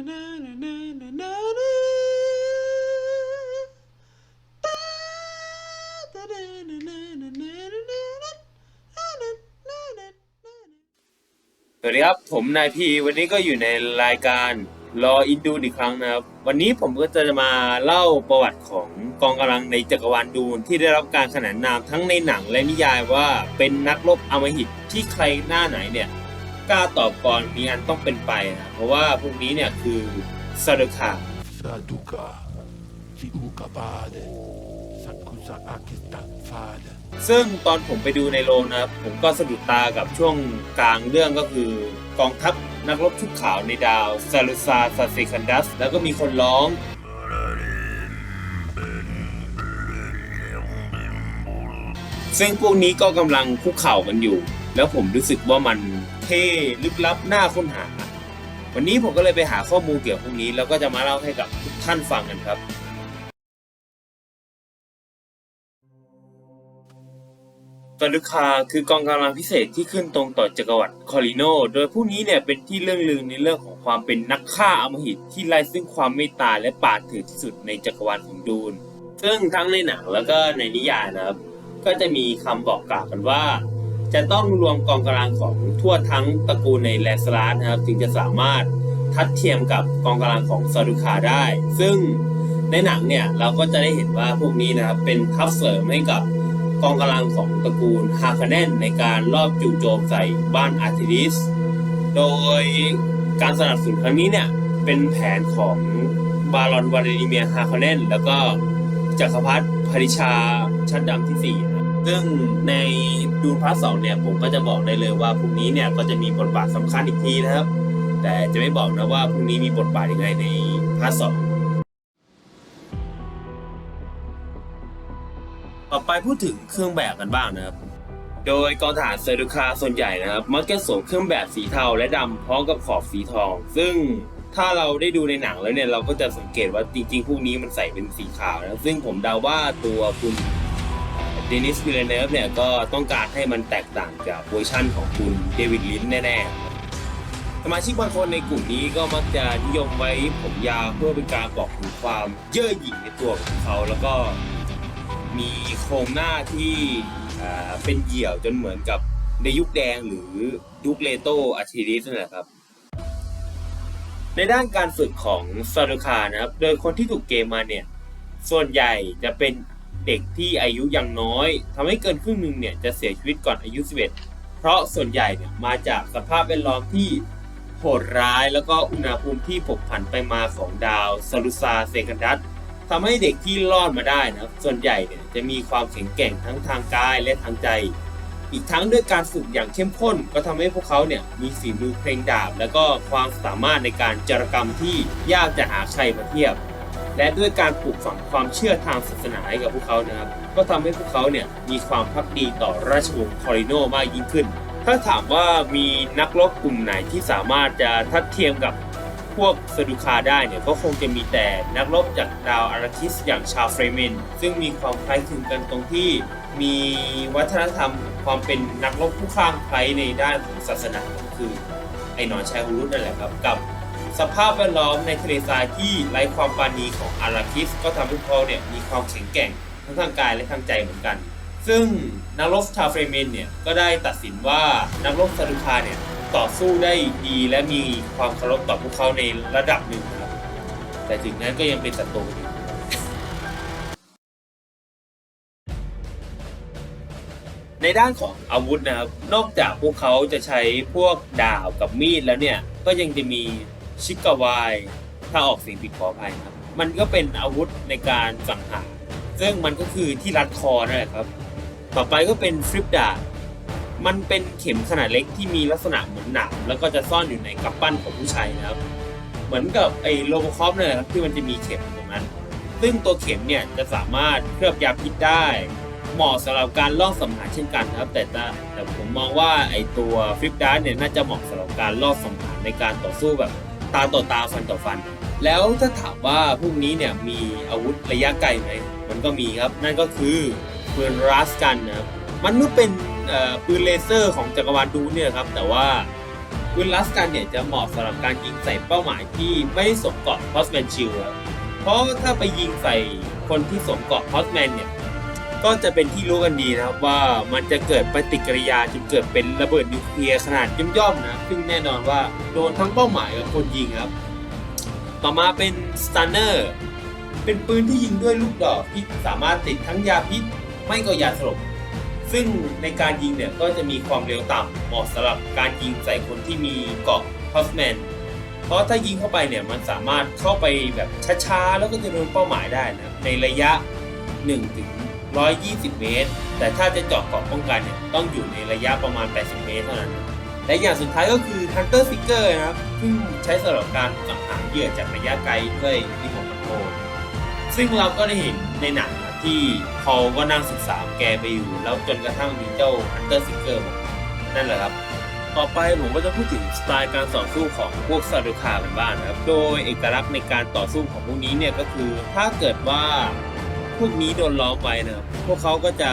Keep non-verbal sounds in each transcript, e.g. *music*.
สวัสดีครับ ผมนายพีวันนี้ก็อยู่ในรายการรออินดูอีกครั้งนะครับ วันนี้ผมก็จะมาเล่าประวัติของกองกำลังในจักรวาลดูนที่ได้รับการขนานนามทั้งในหนังและนิยายว่าเป็นนักรบอมหิตที่ใครหน้าไหนเนี่ย กล้าตอบก่อนมีอันต้องเป็นไปนะ เพราะว่าพวกนี้เนี่ยคือซาดคา Saduka, si Ukapade, Sakusa Akista Fada. ซึ่งตอนผมไปดูในโรงนะครับผมก็สะดุดตากับช่วงกลางเรื่องก็คือกองทัพนักรบชุดขาวในดาวซาลูซาซาเซคันดัส แล้วก็มีคนร้องซึ่งพวกนี้ก็กำลังคุกเข่ากันอยู่ แล้วผมรู้สึกว่ามันเท่ลึกลับน่าค้นหา วันนี้ผมก็เลยไปหาข้อมูลเกี่ยวกับพวกนี้ แล้วก็จะมาเล่าให้กับทุกท่านฟังกันครับตลุคาคือกองกำลังพิเศษที่ขึ้นตรงต่อจักรวรรดิคอริโน โดยผู้นี้เนี่ยเป็นที่เรื่องลือในเรื่องของความเป็นนักฆ่าอำมหิตที่ไร้ซึ่งความเมตตาและปาดถือที่สุดในจักรวาลของดูนซึ่งทั้งในหนังแล้วก็ในนิยายนะครับ ก็จะมีคำบอกกล่าวกันว่า จะต้องรวมกองกำลังของทั่วทั้งตระกูลในแลสลาสนะครับจึงจะสามารถทัดเทียมกับกองกำลังของซาดุคาได้ ซึ่งในหนังเนี่ยเราก็จะได้เห็นว่าพวกนี้นะครับเป็นทัพเสริมให้กับกองกำลังของตระกูลฮาคาเนนในการลอบจู่โจมใส่บ้านอาร์ติดิส โดยการสนับสนุนครั้งนี้เนี่ยเป็นแผนของบารอนวาลาดิเมียร์ฮาคาเนนแล้วก็จักรพรรดิพาริชาชัดดำที่สี่ ซึ่งในดูพาร์ทสองเนี่ยผมก็จะบอกได้เลยว่าพวกนี้เนี่ยก็จะมีบทบาทสำคัญอีกทีนะครับ แต่จะไม่บอกนะว่าพวกนี้มีบทบาทยังไงในพาร์ทสองต่อไปพูดถึงเครื่องแบบกันบ้างนะครับ โดยกองทหารเซอร์ดูคาส่วนใหญ่นะครับมักจะสวมเครื่องแบบสีเทาและดำพร้อมกับขอบสีทอง ซึ่งถ้าเราได้ดูในหนังแล้วเนี่ยเราก็จะสังเกตว่าจริงๆพวกนี้มันใส่เป็นสีขาวนะซึ่งผมเดาว่าตัวคุณ เดนิสวิลเลเนฟเนี่ยก็ต้องการให้มันแตกต่างจากเวอร์ชั่นของคุณเดวิดลินแน่ๆ สมาชิกบางคนในกลุ่มนี้ก็มักจะนิยมไว้ผมยาวเพื่อเป็นการบอกถึงความเย่อหยิ่งในตัวของเขา แล้วก็มีโครงหน้าที่เป็นเหี่ยวจนเหมือนกับในยุคแดงหรือยุคเลโตอาร์ทิริสนั่นแหละครับ ในด้านการฝึกของซารุคานะครับ โดยคนที่ถูกเกมมาเนี่ย ส่วนใหญ่จะเป็น เด็กที่อายุยังน้อยทำให้เกินครึ่งหนึ่งเนี่ยจะเสียชีวิตก่อนอายุ 11 เพราะส่วนใหญ่เนี่ยมาจากสภาพแวดล้อมที่โหดร้ายแล้วก็อุณหภูมิที่ผกผันไปมาของดาวซารุซาเซกันดัสทำให้เด็กที่รอดมาได้นะส่วนใหญ่เนี่ยจะมีความแข็งแกร่งทั้งทางกายและทางใจ อีกทั้งด้วยการฝึกอย่างเข้มข้น ก็ทำให้พวกเขาเนี่ยมีฝีมือเพลงดาบ และก็ความสามารถในการจารกรรมที่ยากจะหาใครมาเทียบ และด้วยการปลูกฝังความเชื่อทางศาสนาให้กับพวกเขานะครับ ก็ทำให้พวกเขาเนี่ยมีความพักดีต่อราชวงศ์คอริโนมากยิ่งขึ้น ถ้าถามว่ามีนักรบกลุ่มไหนที่สามารถจะทัดเทียมกับพวกสดุคาได้เนี่ยก็คงจะมีแต่นักรบจากดาวอาราคิสอย่างชาวเฟรเมน ซึ่งมีความคล้ายคลึงกันตรงที่มีวัฒนธรรมความเป็นนักรบผู้ข้างไคล้ในด้านของศาสนาก็คือไอ้หนอนชายฮูรุตนั่นแหละครับกับ สภาพแวดล้อมในทะเลทรายที่ไร้ความปราณีของอาราคิส ก็ทำให้พวกเขาเนี่ยมีความแข็งแกร่งทั้งทางกายและทางใจเหมือนกัน ซึ่งนักรบชาวเฟรเมนเนี่ยก็ได้ตัดสินว่านักรบซาดุคาเนี่ยต่อสู้ได้ดีและมีความเคารพต่อพวกเขาในระดับหนึ่งครับแต่ถึงนั้นก็ยังเป็นศัตรูอยู่ในด้านของอาวุธนะครับ นอกจากพวกเขาจะใช้พวกดาบกับมีดแล้วเนี่ย ก็ยังจะมี ชิกาวาย ถ้าออกเสียงผิดขออภัยครับ มันก็เป็นอาวุธในการสังหารซึ่งมันก็คือที่รัดคอนั่นแหละครับ ต่อไปก็เป็นฟลิปดาบมันเป็นเข็มขนาดเล็กที่มีลักษณะเหมือนหนามแล้วก็จะซ่อนอยู่ในกำปั้นของผู้ใช้นะครับ เหมือนกับไอ้โลโบคอปเนี่ยนะครับที่มันจะมีเข็มตรงนั้น ซึ่งตัวเข็มเนี่ยจะสามารถเคลือบยาพิษได้ เหมาะสำหรับการล่อสังหารเช่นกันนะครับแต่แต่แต่ผมมองว่าไอ้ตัวฟลิปดาร์เนี่ยน่าจะเหมาะสำหรับการล่อสังหารในการต่อสู้แบบ ตาต่อตาฟันต่อฟัน แล้วถ้าถามว่าพวกนี้เนี่ยมีอาวุธระยะไกลไหมมันก็มีครับ นั่นก็คือปืนรัสกันนะครับมันก็เป็นปืนเลเซอร์ของจักรวาลดูเนี่ยครับ แต่ว่าปืนลัสกันเนี่ยจะเหมาะสำหรับการยิงใส่เป้าหมายที่ไม่สมเกาะพอสแมนชิลครับเพราะถ้าไปยิงใส่คนที่สมเกาะพอสแมนเนี่ย ก็จะเป็นที่รู้กันดีนะครับว่ามันจะเกิดปฏิกิริยาจนเกิดเป็นระเบิดนิวเคลียร์ขนาดย่อมๆนะซึ่งแน่นอนว่าโดนทั้งเป้าหมายกับคนยิงครับ ต่อมาเป็นสตันเนอร์เป็นปืนที่ยิงด้วยลูกดอกที่สามารถติดทั้งยาพิษไม่ก็ยาสลบซึ่งในการยิงเนี่ยก็จะมีความเร็วต่ำเหมาะสำหรับการยิงใส่คนที่มีเกราะพอสแมนเพราะถ้ายิงเข้าไปเนี่ยมันสามารถเข้าไปแบบช้าๆ แล้วก็จะโดนเป้าหมายได้นะในระยะ1ถึง 120 เมตร แต่ถ้าจะเจาะเกราะป้องกันเนี่ยต้องอยู่ในระยะประมาณ 80 เมตรเท่านั้น และอย่างสุดท้ายก็คือ Hunter Seeker นะครับ ซึ่งใช้สำหรับการสังหารเหยื่อจากระยะไกลด้วยรีโมทคอนโทรลซึ่งเราก็ได้เห็นในหนังนะที่พอลก็นั่งศึกษาแกไปอยู่ แล้วจนกระทั่งมีเจ้า Hunter Seeker นั่นแหละครับต่อไปผมก็จะพูดถึงสไตล์การต่อสู้ของพวกซาดูคากันบ้างนะครับ โดยเอกลักษณ์ในการต่อสู้ของพวกนี้เนี่ยก็คือถ้าเกิดว่า พวกนี้โดนล้อมไว้นะครับพวกเขาก็จะ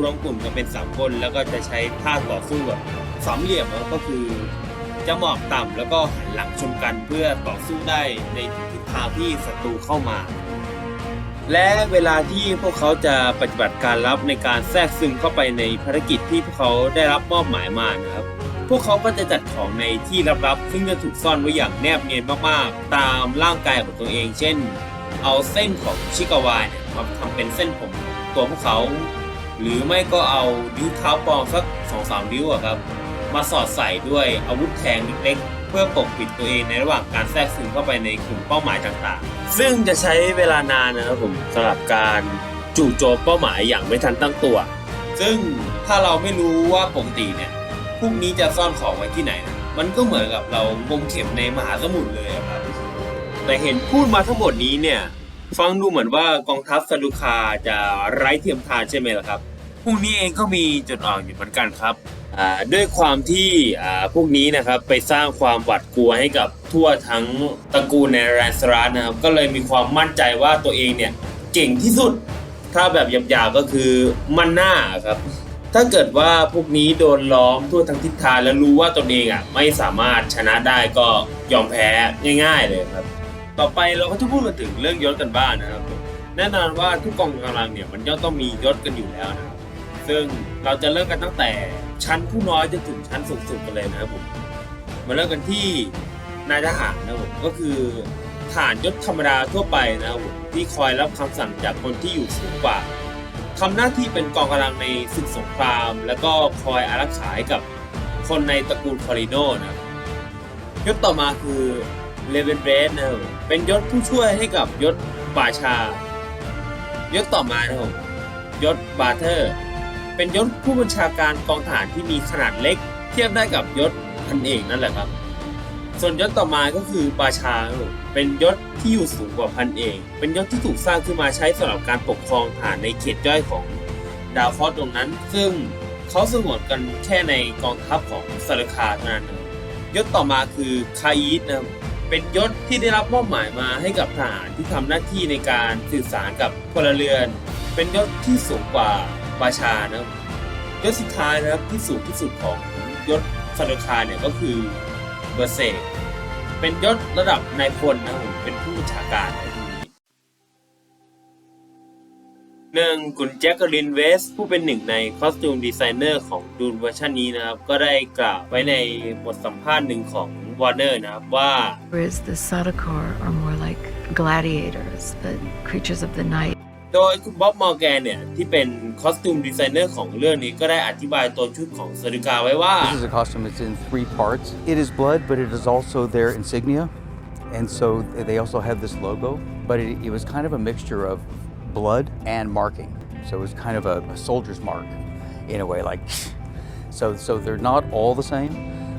รวมกลุ่มกันเป็นสามคนแล้วก็จะใช้ท่าต่อสู้แบบสามเหลี่ยมก็คือจะหมอบต่ำแล้วก็หันหลังชนกันเพื่อต่อสู้ได้ในทิศทางที่ศัตรูเข้ามา และเวลาที่พวกเขาจะปฏิบัติการลับในการแทรกซึมเข้าไปในภารกิจที่พวกเขาได้รับมอบหมายมานะครับพวกเขาก็จะจัดของในที่ลับๆซึ่งจะถูกซ่อนไว้อย่างแนบเนียนมากๆ ตามร่างกายของตัวเอง เช่น เอาเส้นของชิกาวาย มาทำเป็นเส้นผมของตัวพวกเขา หรือไม่ก็เอานิ้วเท้าปลอมสักสองสามนิ้วอะครับ มาสอดใส่ด้วยอาวุธแทงเล็กๆเพื่อปกปิดตัวเองในระหว่างการแทรกซึมเข้าไปในกลุ่มเป้าหมายต่างๆ ซึ่งจะใช้เวลานานนะครับผมสำหรับการจู่โจมเป้าหมายอย่างไม่ทันตั้งตัว ซึ่งถ้าเราไม่รู้ว่าปกติเนี่ยพวกนี้จะซ่อนของไว้ที่ไหนนะมันก็เหมือนกับเรางมเข็มในมหาสมุทรเลยอะครับ แต่เห็นพูดมาทั้งหมดนี้เนี่ย ฟังดูเหมือนว่ากองทัพซาลูคาจะไร้เทียมทานใช่ไหมล่ะครับ พวกนี้เองก็มีจุดอ่อนอยู่เหมือนกันครับอ่าด้วยความที่อ่าพวกนี้นะครับไปสร้างความหวาดกลัวให้กับทั่วทั้งตระกูลในแรนสราสนะครับก็เลยมีความมั่นใจว่าตัวเองเนี่ยเก่งที่สุด ถ้าแบบหยาบๆก็คือมันหน้าครับ ถ้าเกิดว่าพวกนี้โดนล้อมทั่วทั้งทิศทางแล้วรู้ว่าตนเองอะไม่สามารถชนะได้ก็ยอมแพ้ง่าย ๆ เลยครับ ต่อไปเราก็จะพูดกันถึงเรื่องยศกันบ้างนะครับผมแน่นอนว่าทุกกองกำลังเนี่ยมันย่อมต้องมียศกันอยู่แล้วนะครับ ซึ่งเราจะเริ่มกันตั้งแต่ชั้นผู้น้อยจนถึงชั้นสูงสุดกันเลยนะครับผมมาเริ่มกันที่นายทหารนะครับผมก็คือทหารยศธรรมดาทั่วไปนะครับผมที่คอยรับคำสั่งจากคนที่อยู่สูงกว่าทำหน้าที่เป็นกองกำลังในศึกสงคราม แล้วก็คอยอารักขาให้กับคนในตระกูลคอริโนนะครับยศต่อมาคือ เลเวนเบรสนะครับเป็นยศผู้ช่วยให้กับยศบาชายศต่อมานะครับยศบาเทอร์ เป็นยศผู้บัญชาการกองทหารที่มีขนาดเล็ก เทียบได้กับยศพันเอกนั่นแหละครับ ส่วนยศต่อมาก็คือบาชาเป็นยศที่อยู่สูงกว่าพันเอก เป็นยศที่ถูกสร้างขึ้นมาใช้สำหรับการปกครองทหารในเขตย่อยของดาวเคราะห์ตรงนั้น ซึ่งเขาสงวนกันแค่ในกองทัพของซาลคาเท่านั้นยศต่อมาคือคาอีสนะครับ เป็นยศที่ได้รับมอบหมายมาให้กับทหารที่ทำหน้าที่ในการสื่อสารกับพลเรือน เป็นยศที่สูงกว่าบาชานะครับยศสุดท้ายนะครับที่สูงที่สุดของยศซาโดคาเนี่ยก็คือเบอร์เซกเป็นยศระดับนายพลนะครับผมเป็นผู้บัญชาการในที่นี้หนึ่งคุณแจ็คกลินเวส ผู้เป็นหนึ่งในคอสตูมดีไซเนอร์ของดูนเวอร์ชันนี้นะครับ ก็ได้กล่าวไว้ในบทสัมภาษณ์หนึ่งของ วอร์เนอร์นะครับว่า Whereas the Sadakar are more like gladiators, the creatures of the night. โดยคุณบ๊อบมอร์แกนเนี่ย ที่เป็นคอสตูมดีไซเนอร์ของเรื่องนี้ก็ได้อธิบายตัวชุดของซาดูกาไว้ว่า This is a costume. It's in three parts. It is blood, but it is also their insignia, and so they also have this logo. But it, it was kind of a mixture of blood and marking. So it was kind of a, a soldier's mark, in a way. Like, *laughs* so so they're not all the same,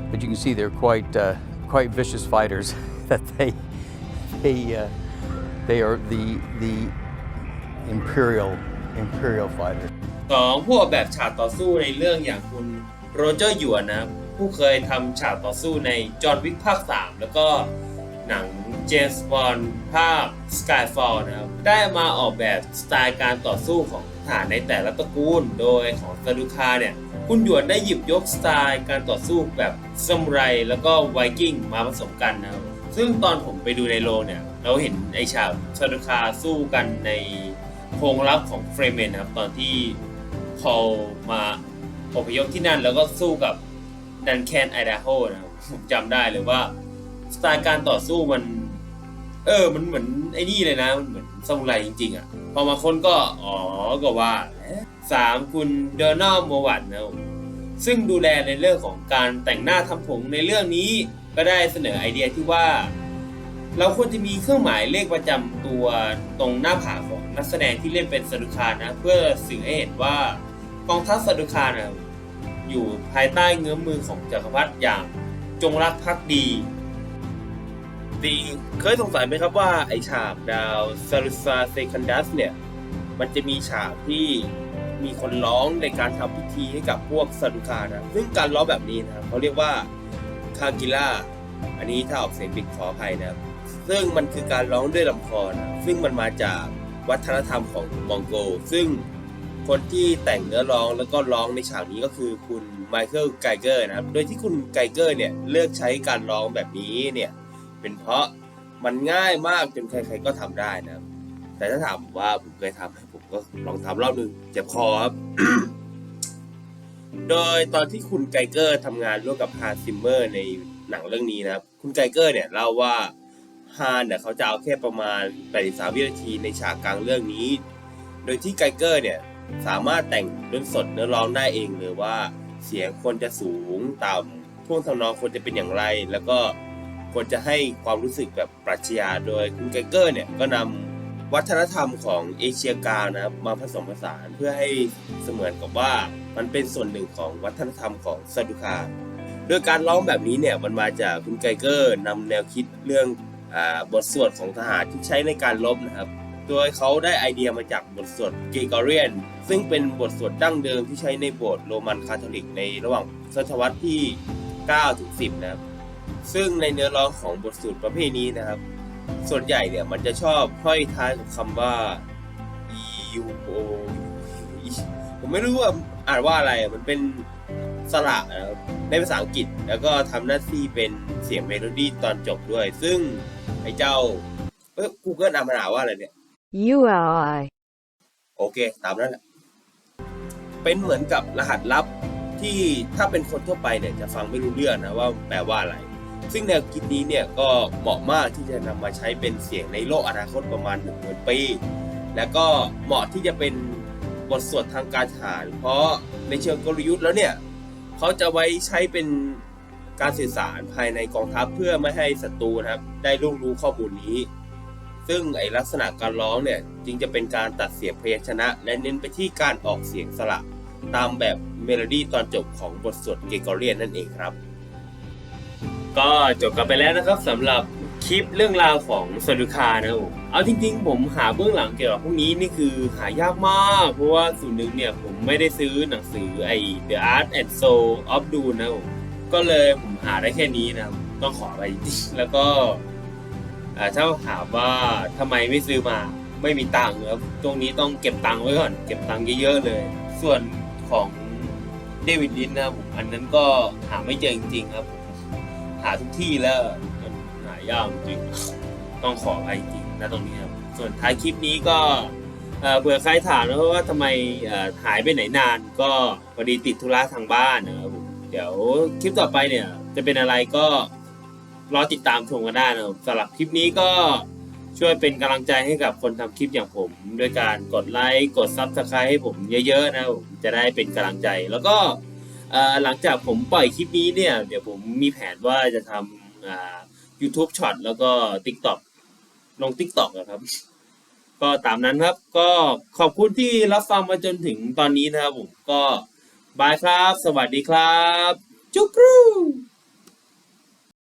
but you can see they're quite uh, quite vicious fighters. that they they uh, they are the the imperial imperial fighter สองผู้ออกแบบฉากต่อสู้ในเรื่องอย่างคุณโรเจอร์หยวนนะครับผู้เคยทำฉากต่อสู้ในจอห์นวิกภาค 3 แล้วก็หนังเจมส์บอนด์ภาค Skyfall นะครับ ได้มาออกแบบสไตล์การต่อสู้ของทหารในแต่ละตระกูล โดยของซาดูคาเนี่ย คุณหยวนได้หยิบยกสไตล์การต่อสู้แบบซามูไรแล้วก็ไวกิ้งมาผสมกันนะครับซึ่งตอนผมไปดูในโรงเนี่ย เราเห็นไอฉากซาดคาสู้กันในโพรงลับของเฟรเมนนะครับ ตอนที่พอมาอพยพที่นั่นแล้วก็สู้กับดันแคนไอดาโฮนะครับผมจำได้เลยว่า สไตล์การต่อสู้มัน เออ มันเหมือนไอ้นี่เลยนะ มันเหมือนซามูไรจริง ๆอะ พอมาคนก็ อ๋อ ก็ว่า สามคุณเดอร์นอลโมวัตนะซึ่งดูแลในเรื่องของการแต่งหน้าทำผมในเรื่องนี้ก็ได้เสนอไอเดียที่ว่า เราควรจะมีเครื่องหมายเลขประจำตัวตรงหน้าผากของนักแสดงที่เล่นเป็นซาดุคานนะ เพื่อสื่อให้เห็นว่ากองทัพซาดุคานะอยู่ภายใต้เงื้อมมือของจักรพรรดิอย่างจงรักภักดีดีเคยสงสัยไหมครับว่าไอฉากดาวซาลุซาเซคันดัสเนี่ย มันจะมีฉากที่มีคนร้องในการทำพิธีให้กับพวกซาดุคานะซึ่งการร้องแบบนี้นะครับเขาเรียกว่าคากิล่าอันนี้ถ้าออกเสียงผิดขออภัยนะครับซึ่งมันคือการร้องด้วยลำคอนะซึ่งมันมาจากวัฒนธรรมของมองโก ซึ่งคนที่แต่งเนื้อร้องแล้วก็ร้องในฉากนี้ก็คือคุณไมเคิลไกเกอร์นะครับ โดยที่คุณไกเกอร์เนี่ยเลือกใช้การร้องแบบนี้เนี่ยเป็นเพราะมันง่ายมากจนใครๆก็ทำได้นะครับ แต่ถ้าถามว่าผมเคยทำผมก็ลองทำรอบหนึงเจ็บคอครับ โดยตอนที่คุณไกเกอร์ทำงานร่วมกับฮาร์ซิมเมอร์ในหนังเรื่องนี้นะครับ คุณไกเกอร์เนี่ยเล่าว่าฮานเนี่ยเขาจะเอาแค่ประมาณ 83 วินาทีในฉากกลางเรื่องนี้ โดยที่ไกเกอร์เนี่ยสามารถแต่งดนสดเนื้อร้องได้เองเลยว่า เสียงควรจะสูงต่ำท่วงทำนองควรจะเป็นอย่างไร แล้วก็ควรจะให้ความรู้สึกแบบปรัชญาโดยคุณไกเกอร์เนี่ยก็นำ วัฒนธรรมของเอเชียกลางนะครับมาผสมผสานเพื่อให้เสมือนกับว่ามันเป็นส่วนหนึ่งของวัฒนธรรมของซาดุคาโดยการร้องแบบนี้เนี่ยมันมาจากคุณไกเกอร์นำแนวคิดเรื่องอบทสวดของทหารที่ใช้ในการรบนะครับ โดยเขาได้ไอเดียมาจากบทสวดเกกอเรียน ซึ่งเป็นบทสวดดั้งเดิมที่ใช้ในโบสถ์โรมันคาทอลิกในระหว่างศตวรรษที่9ถึง10 นะครับ ซึ่งในเนื้อร้องของบทสวดประเภทนี้นะครับ ส่วนใหญ่เนี่ยมันจะชอบห้อยท้ายกับคำว่า e u o ผมไม่รู้ว่าอ่านว่าอะไรอะมันเป็นสระนะครับในภาษาอังกฤษ แล้วก็ทำหน้าที่เป็นเสียงเมโลดี้ตอนจบด้วย ซึ่งไอ้เจ้า เอ้ย Google อ่านมันอ่านว่าอะไรเนี่ย ULI. โอเค ตามนั้นแหละ เป็นเหมือนกับรหัสลับที่ถ้าเป็นคนทั่วไปเนี่ยจะฟังไม่รู้เรื่องนะว่าแปลว่าอะไร ซึ่งแนวคิดนี้เนี่ยก็เหมาะมากที่จะนำมาใช้เป็นเสียงในโลกอนาคตประมาณหนึ่งหมื่นปี แล้วก็เหมาะที่จะเป็นบทสวดทางการทหาร เพราะในเชิงกลยุทธ์แล้วเนี่ยเขาจะไว้ใช้เป็นการสื่อสารภายในกองทัพเพื่อไม่ให้ศัตรูนะครับ ได้ล่วงรู้ข้อมูลนี้ ซึ่งไอลักษณะการร้องเนี่ยจึงจะเป็นการตัดเสียงพยัญชนะ และเน้นไปที่การออกเสียงสระตามแบบเมโลดี้ตอนจบของบทสวดเกกอเรียนนั่นเองครับ ก็จบกันไปแล้วนะครับสำหรับคลิปเรื่องราวของซาดุคานะครับผมเอาจริงๆ ผมหาเบื้องหลังเกี่ยวกับพวกนี้นี่คือหายากมาก เพราะว่าส่วนหนึ่งเนี่ยผมไม่ได้ซื้อหนังสือไอ The Art and Soul of Dune นะครับผมก็เลยผมหาได้แค่นี้นะครับต้องขอไปจริงๆแล้วก็ถ้าถามว่าทำไมไม่ซื้อมาไม่มีตังค์ครับตรงนี้ต้องเก็บตังค์ไว้ก่อน เก็บตังค์เยอะๆเลย ส่วนของเดวิดลินนะครับผมอันนั้นก็หาไม่เจอจริงๆครับผม หาทุกที่แล้วมันหายากจริงต้องขออภัยจริงนะตรงนี้ครับส่วนท้ายคลิปนี้ก็เอ่อเผื่อใครถามนะว่าทำไมหายไปไหนนาน ก็พอดีติดธุระทางบ้านนะครับผมเดี๋ยวคลิปต่อไปเนี่ย จะเป็นอะไรก็รอติดตามชมกันได้นะครับสำหรับคลิปนี้ก็ช่วยเป็นกำลังใจให้กับคนทำคลิปอย่างผม ด้วยการกดไลค์กดซับสไครต์ให้ผมเยอะๆนะครับผมจะได้เป็นกำลังใจแล้วก็ หลังจากผมปล่อยคลิปนี้เนี่ย เดี๋ยวผมมีแผนว่าจะทำยูทูบช็อตแล้วก็ TikTok ลง TikTok อะครับ ก็ตามนั้นครับ ก็ขอบคุณที่รับฟังมาจนถึงตอนนี้นะครับผมก็บายครับ สวัสดีครับ จุกรู